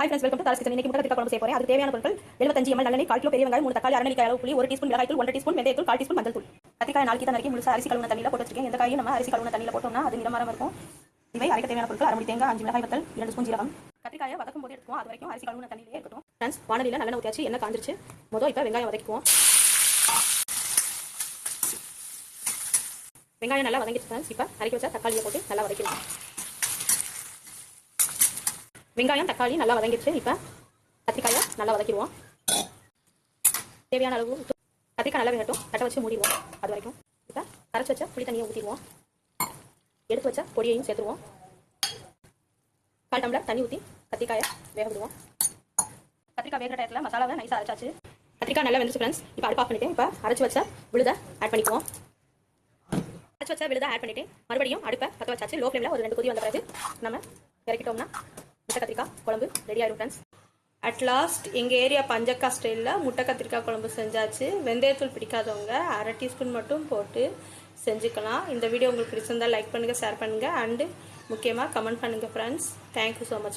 Hi friends welcome to Thara's kitchen இன்னைக்கு முட்டை கத்திரிக்காய் குழம்பு செய்ய போறேன். அதுக்கு தேவையான பொருட்கள் 75 ml நல்லெண்ணெய் கால் கிலோ பெரிய வெங்காயம் மூணு தக்காளி அரை அரணிக்காய் அளவு புளி ஒரு டீஸ்பூன் மிளகாய் தூள் ஒன்றரை டீஸ்பூன் வெந்தயத்தூள் கால் டீஸ்பூன் மஞ்சள் தூள். கத்திரிக்காய் நாலு கீழே நறுக்கி முழுசா அரிசி கழுவுன தண்ணியில் போட்டு வச்சிருக்கேன். எந்த காயும் நம்ம அரிசி கழுவுன தண்ணியில் போட்டோம்னா அது நிறமாரம் இருக்கும். இவை அரைக்க தேவையான பொருட்கள். அரை மணி தேங்காய் அஞ்சு மிளகாய் வத்தல் இரண்டு ஸ்பூன் ஜீரகம். கத்திரிக்காயை வதக்கும் போது எடுத்துக்குவோம். அது வரைக்கும் அரிசி கழுவுன தண்ணியிலே இருக்கட்டும். ஃப்ரெண்ட்ஸ் வானலியில் நல்லெண்ணெய் ஊற்றியாச்சு என்ன காஞ்சிருச்சு. மொதல் இப்போ வெங்காயம் வதக்கிக்குவோம். வெங்காயம் நல்லா வதங்கிடுச்சு ஃப்ரெண்ட்ஸ் இப்போ அரைக்க வச்சா தக்காளியை போட்டு நல்லா வதக்கிடுவோம் வெங்காயம் தக்காளி நல்லா வதங்கிடுச்சு. இப்போ கத்திரிக்காயை நல்லா வதக்கிடுவோம். தேவையான அளவு கத்திரிக்காய் நல்லா வேகட்டும் தட்டை வச்சு மூடிடுவோம் அது வரைக்கும். இப்போ கரைச்சி வச்ச புளி தண்ணியை ஊற்றிடுவோம் எடுத்து வச்ச பொடியையும் சேர்த்துருவோம். கால் டம்ளர் தண்ணி ஊற்றி கத்திரிக்காயை வேக விடுவோம். கத்திரிக்காய் வேகிற டயத்தில் மசாலாவை நைஸாக அரைச்சாச்சு. கத்திரிக்காய் நல்லா வெந்துச்சு ஃப்ரெண்ட்ஸ் இப்போ அடுப்பு ஆஃப் பண்ணிட்டேன் இப்போ அரைச்சி வச்ச விழுதை ஆட் பண்ணிக்குவோம். அரைச்சி வச்ச விழுதை ஆட் பண்ணிட்டு மறுபடியும் அடுப்பை பற்ற வச்சாச்சு. லோ ஃப்ளேமில் ஒரு ரெண்டு கொதி வந்த பிறகு நம்ம இறக்கிட்டோம்னா முட்டை கத்திரிக்காய் குழம்பு ரெடி ஆயிடும் ஃப்ரெண்ட்ஸ் அட் லாஸ்ட் எங்கள் ஏரியா பஞ்சக்கா ஸ்டைலில் முட்டை கத்திரிக்காய் குழம்பு செஞ்சாச்சு. வெந்தயத்தூள் பிடிக்காதவங்க அரை டீஸ்பூன் மட்டும் போட்டு செஞ்சுக்கலாம். இந்த வீடியோ உங்களுக்கு பிடிச்சிருந்தால் லைக் பண்ணுங்கள் ஷேர் பண்ணுங்கள் அண்டு முக்கியமாக கமெண்ட் பண்ணுங்கள் ஃப்ரெண்ட்ஸ் தேங்க்யூ ஸோ மச்